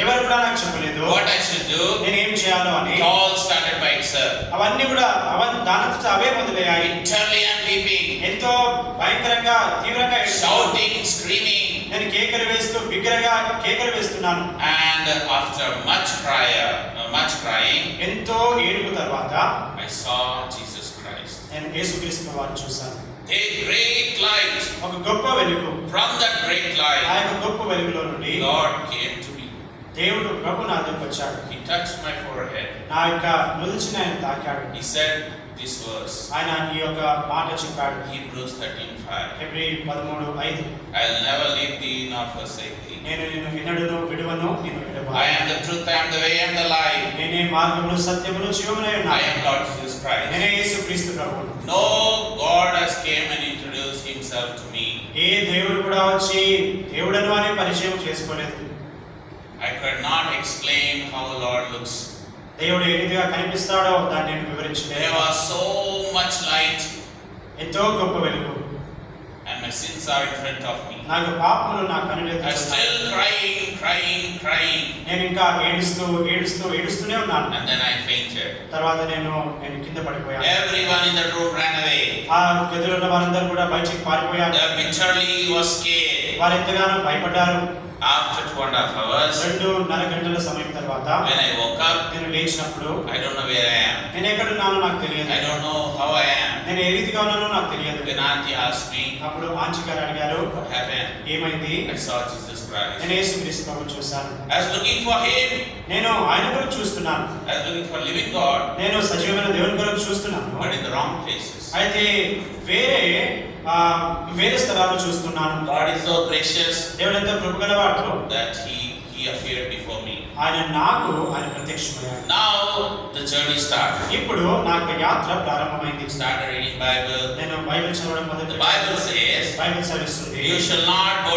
ఎవరు కూడా నాకు చెప్పలేదు. వాట్ ఐ షుడ్ డు నేను ఏం చేయాలో అని. ఆల్ స్టార్టెడ్ బై సర్ అవన్నీ కూడా అవన్ దానంతా అవే మొదలయ్యాయి. ఇంటర్లీ అండ్ వీపింగ్ ఎంతో భయంకరంగా తీవ్రంగా షౌటింగ్ స్క్రీమింగ్ నేను కేకలు వేస్తూ బిగ్గరగా కేకలు వేస్తున్నాను. And after much prayer much crying ఎంతో ఏడుపు తర్వాత ఐ సా జీసస్ క్రైస్ట్ నేను యేసుక్రీస్తు వారిని చూశాను. A great light from that great light. Lord came. దేవుడు ప్రభు నా దగ్గర వచ్చాడు. హి టచ్ మై ఫోర్హెడ్ నా యొక్క నొలిచిన ఆయన తాకాడు. హి సెడ్ దిస్ వర్స్ ఆయన ఈ యొక్క మాట చెప్పాడు. హీబ్రూస్ 13:5 హెబ్రీ 13:5 I will never leave thee not forsake thee నేను నిన్ను వెనడను విడువను నిన్ను విడవను. I am the truth I am the way and the life నేనే మార్గము సత్యము జీవమునే ఉన్నా I am God Jesus Christ నేనే యేసు క్రీస్తు ప్రభు. No God has came and introduce himself to me ఏ దేవుడు కూడా వచ్చి దేవుడను అని పరిచయం చేసుకోలేదు. I could not explain how the Lord looks. దేవుడు ఏ రీతిగా కనిపిస్తాడో దాన్ని నేను వివరించలేదు There was so much light, ఎంతో గొప్ప వెలుగు and my sins are in front of me. నాకు పాపములు నా I కనులేదు still crying, crying, crying, నేను ఇంకా ఏడుస్తూ ఏడుస్తూ ఏడుస్తూనే ఉన్నాను and then I fainted. తర్వాత నేను నేను కింద పడిపోయాను Everyone in the room ran away. ఆ గదిలో ఉన్న వారందరూ కూడా బయటికి పారిపోయారు They bitterly was scared. వారు ఎంతగానో భయపడ్డారు After two and a half hours, రెండున్నర గంటల సమయం తర్వాత when I woke up, నేను లేచినప్పుడు I don't know where I am. నేను ఎక్కడున్నానో నాకు తెలియదు I don't know how I am. నేను ఏ రీతిగా ఉన్నానో నాకు తెలియదు When Auntie asked me అప్పుడు ఆంచి గారు అడిగారు what happened, ఏమైంది I saw Jesus Christ. నేను యేసు క్రీస్తు ప్రభు చూశాను I was looking for Him. నేను ఆయన కొరకు చూస్తున్నాను. I looking for living God నేను సజీవమైన దేవుని కొరకు చూస్తున్నాను. But in the wrong places అయితే వేరే వేరే స్థలాల్లో చూస్తున్నాను. గాడ్ ఇస్ సో దేవుడు ఎంత కృపగలవాడు దట్ హి హి అపియర్డ్ ఆయన నాకు ఆయన ప్రత్యక్షమయ్యాడు. నౌ ద జర్నీ స్టార్ట్ ఇప్పుడు నాకు యాత్ర ప్రారంభమైంది. స్టార్ట్ ఇన్ బైబిల్ నేను బైబిల్ చదవడం మొదలు the Bible says service you shall not go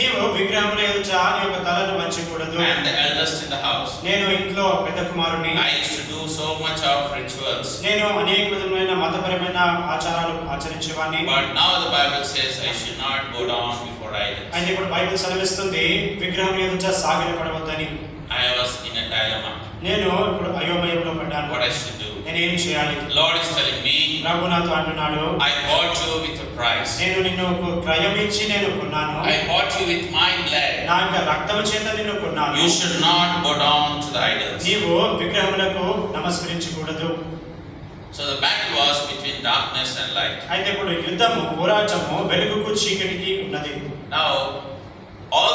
స్త్రీలు విగ్రహం లేదు చాలా యొక్క తలను వంచకూడదు. And elders in the house నేను ఇంట్లో పెద్ద కుమారుని I use to do so much of rituals నేను అనేక విధమైన మతపరమైన ఆచారాలు ఆచరించేవాడిని but now the Bible says I should not go down before idols and ఇప్పుడు బైబిల్ సెలవిస్తుంది విగ్రహం లేదు చాలా సాగిలపడవద్దని. I was in a dilemma నేను ఇప్పుడు అయోమయంలో పడ్డాను. వాట్ ఐ షుడ్ నేను ఏం చేయాలి? లార్డ్ ఇస్ టెల్లింగ్ మీ ప్రభు నాతో అంటున్నాడు I bought you with a price నేను నిన్ను ఒక క్రయం ఇచ్చి నేను కొన్నాను. I bought you with my blood నా యొక్క రక్తము చేత నిన్ను కొన్నాను. You should not bow down to the idols నీవు విగ్రహములకు నమస్కరించకూడదు. So the back was between darkness and light అయితే ఇప్పుడు యుద్ధము పోరాటము వెలుగుకు చీకటికి ఉన్నది. నౌ